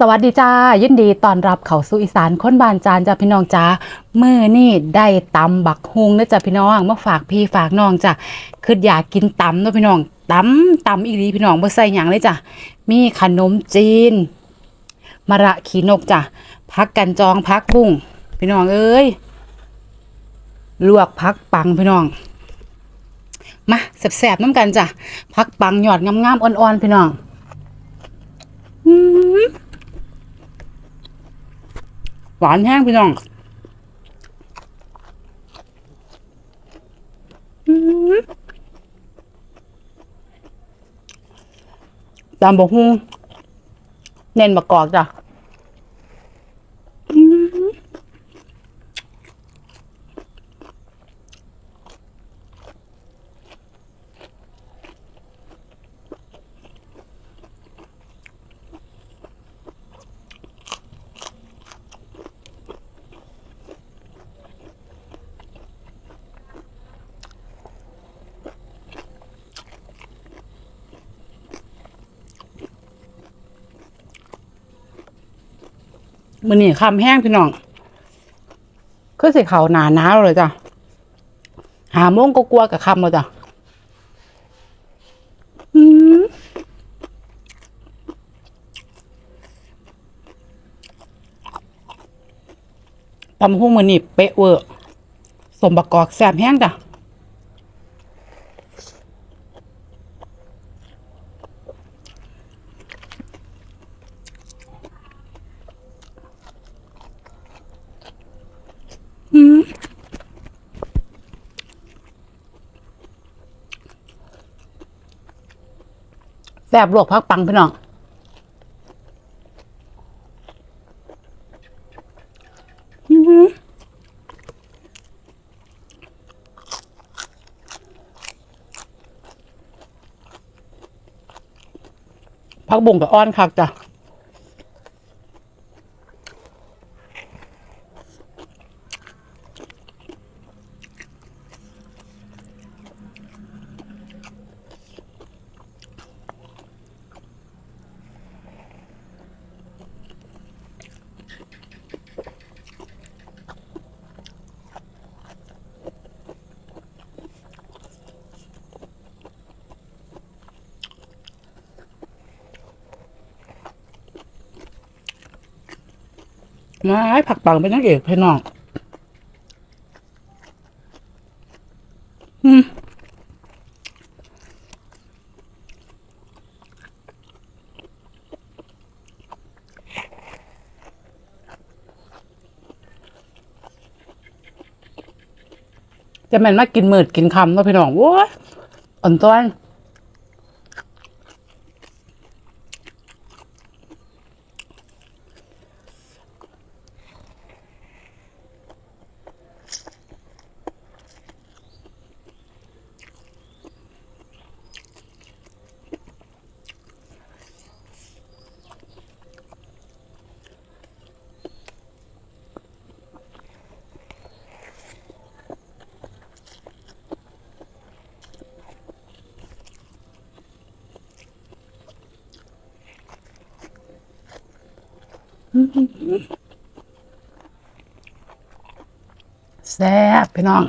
สวัสดีจ้ายินดีตอนรับเขาสู่อีสานค้นบานจานจ้าพี่น้องจ้ามื้อนี่ได้ตำบักฮุงนะจ้ะพี่น้องมาฝากพี่ฝากน้องจ้ะคืออยากกินตำเนาะพี่น้องตำตำอีหลีพี่น้องบ่ใส่หยังเลยจ้ะมีขนมจีนมะระขีนกจ้ะพักกันจองพักบุ้งพี่น้องเอ้ยลวกพักปังพี่น้องมาแสบๆน้ำกันจ้ะพักปังหยอดงามๆอ่อนๆพี่น้อง หวานแห้งพี่น้องตามบอกฮู้เน้นบักกอกจ้ะ มือนี่คำแห้งพี่น้องคือสิเขาหนาหนาวเลยจ้ะหาโมงก็กลัวกับคำเลยจ้ะอืมตำหุ้งมือนี่เป๊ะเวอร์สมบกกอกแสบแห้งจ้ะ แบบลวกพักปังพี่น้องพักบุ่งกับอ้อนคักจ้ะ มาให้ผักปังเป็นนักเอกพี่น้องอืมจะแม่นมากินมืดกินคำเนาะพี่น้องโว้ยอ่อนต้อน แซ่บพี่น้อง